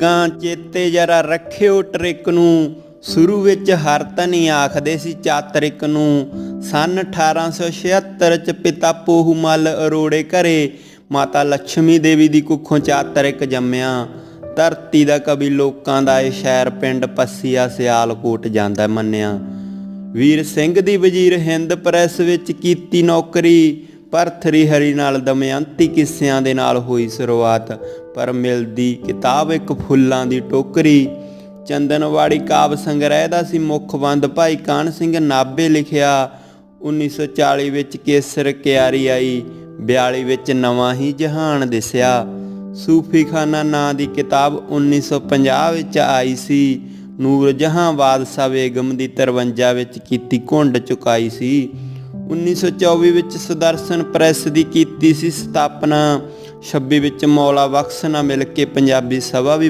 ਗਾਂ ਚੇਤੇ ਜਰਾ ਰੱਖਿਓ ਟ੍ਰਿਕ ਨੂੰ। ਸ਼ੁਰੂ ਵਿੱਚ ਹਰਤਨੀ ਆਖਦੇ ਸੀ ਚਾਤਰਿਕ ਨੂੰ। ਸਨ 1876 ਚ ਪਿਤਾ ਪੋਹੂ ਮੱਲ ਅਰੋੜੇ ਘਰੇ। ਮਾਤਾ ਲక్ష్ਮੀ ਦੇਵੀ ਦੀ ਕੁੱਖੋਂ ਚਾਤਰਿਕ ਜੰਮਿਆ। ਧਰਤੀ ਦਾ ਕਵੀ ਲੋਕਾਂ ਦਾ ਇਹ ਸ਼ਹਿਰ ਪਿੰਡ ਪੱਸੀਆ ਸਿਆਲਕੋਟ ਜਾਂਦਾ ਮੰਨਿਆ। ਵੀਰ ਸਿੰਘ ਦੀ ਵਜ਼ੀਰ ਹਿੰਦ ਪ੍ਰੈਸ ਵਿੱਚ ਕੀਤੀ ਨੌਕਰੀ। ਪਰ ਥਰੀ ਹਰੀ ਨਾਲ ਦਮਯੰਤੀ ਕਿੱਸਿਆਂ ਦੇ ਨਾਲ ਹੋਈ ਸ਼ੁਰੂਆਤ, ਪਰ ਮਿਲਦੀ ਕਿਤਾਬ ਇੱਕ ਫੁੱਲਾਂ ਦੀ ਟੋਕਰੀ। ਚੰਦਨਵਾੜੀ ਕਾਵ ਸੰਗ੍ਰਹਿ ਦਾ ਸੀ ਮੁੱਖ ਬੰਦ, ਭਾਈ ਕਾਨ ਸਿੰਘ ਨਾਬੇ ਲਿਖਿਆ। 1940 ਵਿੱਚ ਕੇਸਰ ਕਿਆਰੀ ਆਈ 42 ਵਿੱਚ ਨਵਾਂ ਹੀ ਜਹਾਨ ਦਿਸਿਆ। ਸੂਫੀ ਖਾਨਾ ਨਾਂ ਦੀ ਕਿਤਾਬ 1950 ਵਿੱਚ ਆਈ ਸੀ। ਨੂਰ ਜਹਾਂ ਬਾਦਸ਼ਾਹ ਬੇਗਮ ਦੀ 53 ਵਿੱਚ ਕੀਤੀ ਘੁੰਡ ਚੁਕਾਈ ਸੀ। 1924 ਵਿੱਚ ਸੁਦਰਸ਼ਨ ਪ੍ਰੈਸ ਦੀ ਕੀਤੀ ਸੀ ਸਥਾਪਨਾ। 26 ਵਿੱਚ ਮੌਲਾ ਬਖਸ਼ ਨਾਲ ਮਿਲ ਕੇ ਪੰਜਾਬੀ ਸਭਾ ਵੀ